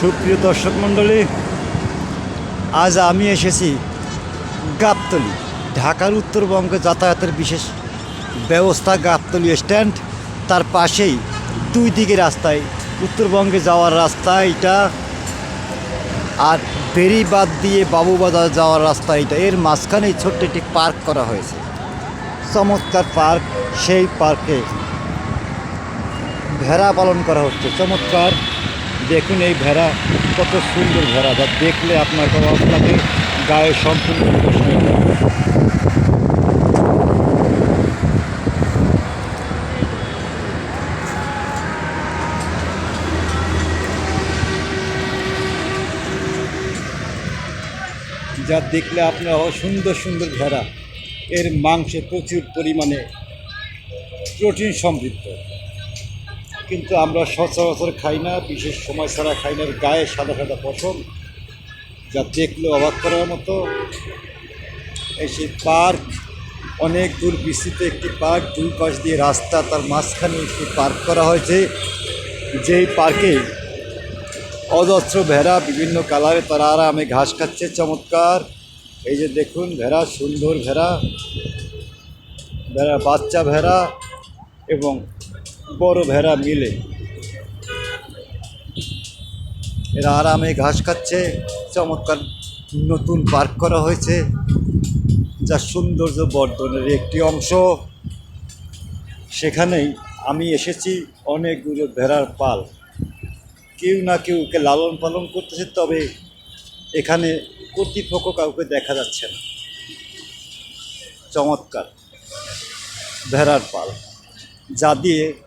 সুপ্রিয় দর্শক মণ্ডলী, আজ আমি এসেছি গাবতলি, ঢাকার উত্তরবঙ্গে যাতায়াতের বিশেষ ব্যবস্থা গাবতলি স্ট্যান্ড। তার পাশেই দুই দিকে রাস্তায়, উত্তরবঙ্গে যাওয়ার রাস্তা এটা, আর বেরিবাদ দিয়ে বাবুবাজার যাওয়ার রাস্তা এটা। এর মাঝখানেই ছোট্ট একটি পার্ক করা হয়েছে। চমৎকার পার্ক, সেই পার্কে ভেড়া পালন করা হচ্ছে। চমৎকার দেখুন এই ভেড়া কত সুন্দর ভেড়া। যা দেখলে আপনার আপনাকে গায়ে সম্পূর্ণ প্রশ্ন যা দেখলে আপনার সুন্দর সুন্দর ভেড়া। এর মাংসে প্রচুর পরিমাণে প্রোটিন সমৃদ্ধ। কিন্তু আমরা সচরাচর খাই না, বিশেষ সময় ছাড়া খাই না। গায়ে সাদা সাদা পশম, যা দেখলে অবাক করার মতো। এই সেই পার্ক, অনেক দূর বিস্তৃত একটি পার্ক, দুই পাশ দিয়ে রাস্তা, তার মাঝখানে একটি পার্ক করা হয়েছে। যেই পার্কে অজস্র ভেড়া, বিভিন্ন কালারে তারা আরামে ঘাস খাচ্ছে, চমৎকার। এই যে দেখুন, ভেড়া, সুন্দর ভেড়া ভেড়া বাচ্চা ভেড়া এবং বড় ভেড়া মিলে। এরা আরামে ঘাস খাচ্ছে, চমৎকার নতুন পার্ক করা হয়েছে যা সৌন্দর্য বর্ধনের একটি অংশ। সেখানেই আমি এসেছি অনেকগুলো ভেড়ার পাল। কেউ না কেউ কেউকে লালন পালন করতেছে, তবে এখানে কর্তৃপক্ষ কাউকে দেখা যাচ্ছে না। চমৎকার ভেড়ার পাল। যা দিয়ে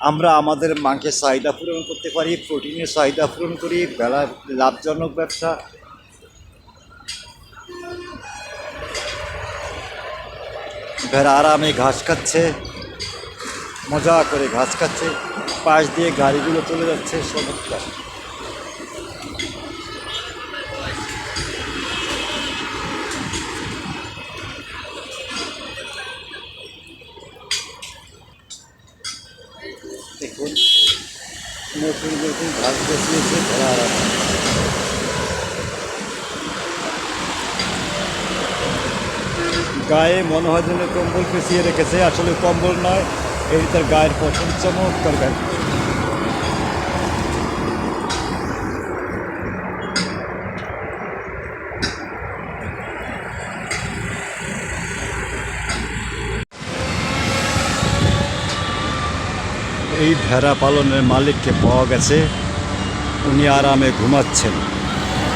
আমরা আমাদের মাংসের চাহিদা পূরণ করতে পারি, প্রোটিনের চাহিদা পূরণ করি, বেলা লাভজনক ব্যবসা। ভেড়া আরামে ঘাস খাচ্ছে, মজা করে ঘাস খাচ্ছে, পাশ দিয়ে গাড়িগুলো চলে যাচ্ছে চমৎকার দেখুন নতুন ঘাস বসিয়েছে গায়ে মনে হয় যেন কম্বল পেঁচিয়ে রেখেছে। আসলে কম্বল নয় এই তার গায়ের পছন্দ চমৎকার গায়ে এই ভেড়া পালনের মালিককে পাওয়া গেছে। উনি আরামে ঘুমাচ্ছেন।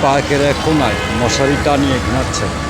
পার্কের এক কোনায় মশারি টানিয়ে ঘুমাচ্ছেন।